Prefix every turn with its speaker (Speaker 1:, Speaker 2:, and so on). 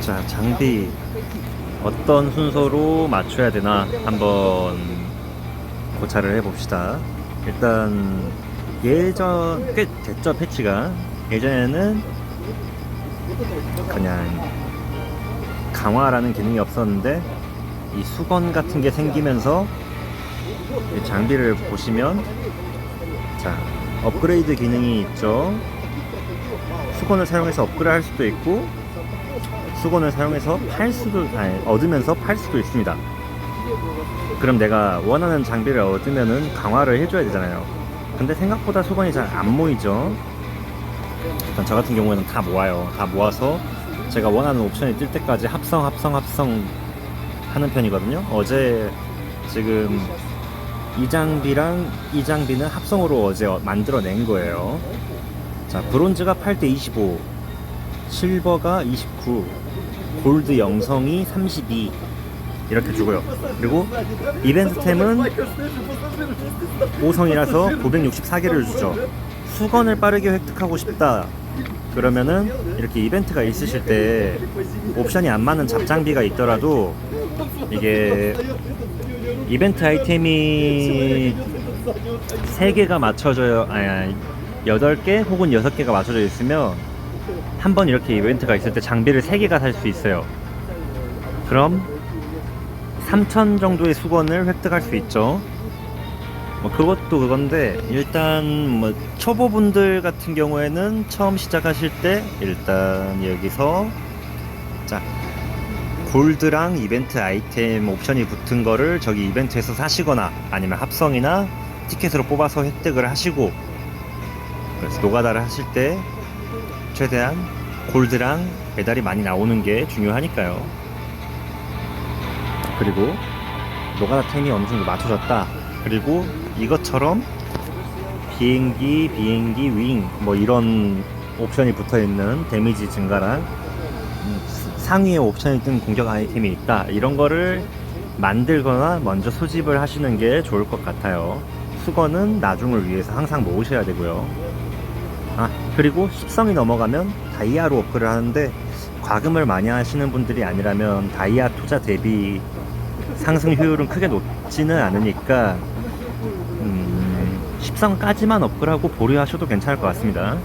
Speaker 1: 자, 장비. 어떤 순서로 맞춰야 되나 한번 고찰을 해봅시다. 일단 예전 꽤 됐죠 패치가? 예전에는 그냥 강화라는 기능이 없었는데 이 수건 같은 게 생기면서 이 장비를 보시면 자 업그레이드 기능이 있죠 수건을 사용해서 업그레이드 할 수도 있고 수건을 사용해서 팔 수도 아니, 얻으면서 팔 수도 있습니다. 그럼 내가 원하는 장비를 얻으면은 강화를 해줘야 되잖아요. 근데 생각보다 수건이 잘 안 모이죠. 일단 저 같은 경우에는 다 모아요. 다 모아서 제가 원하는 옵션이 뜰 때까지 합성 합성 합성 하는 편이거든요. 어제 지금 이 장비랑 이 장비는 합성으로 어제 만들어 낸 거예요 자 브론즈가 8대 25 실버가 29 골드 영성이 32 이렇게 주고요. 그리고 이벤트템은 5성이라서 964개를 주죠. 수건을 빠르게 획득하고 싶다. 그러면은 이렇게 이벤트가 있으실 때 옵션이 안 맞는 잡장비가 있더라도 이게 이벤트 아이템이 3개가 맞춰져요. 아니 8개 혹은 6개가 맞춰져 있으면 한 번 이렇게 이벤트가 있을 때 장비를 3개가 살 수 있어요. 그럼 3,000 정도의 수건을 획득할 수 있죠. 뭐 그것도 그건데 일단 뭐 초보분들 같은 경우에는 처음 시작하실 때 일단 여기서 자 골드랑 이벤트 아이템 옵션이 붙은 거를 저기 이벤트에서 사시거나 아니면 합성이나 티켓으로 뽑아서 획득을 하시고 그래서 노가다를 하실 때 최대한 골드랑 메달이 많이 나오는 게 중요하니까요. 그리고 노가다 템이 어느 정도 맞춰졌다. 그리고 이것처럼 비행기, 비행기, 윙 뭐 이런 옵션이 붙어 있는 데미지 증가랑 음, 상위에 옵션이 뜬 공격 아이템이 있다. 이런 거를 만들거나 먼저 수집을 하시는 게 좋을 것 같아요. 수건은 나중을 위해서 항상 모으셔야 되고요. 아, 그리고 10성이 넘어가면 다이아로 업글을 하는데 과금을 많이 하시는 분들이 아니라면 다이아 투자 대비 상승 효율은 크게 높지는 않으니까 음, 10성까지만 업글하고 보류하셔도 괜찮을 것 같습니다.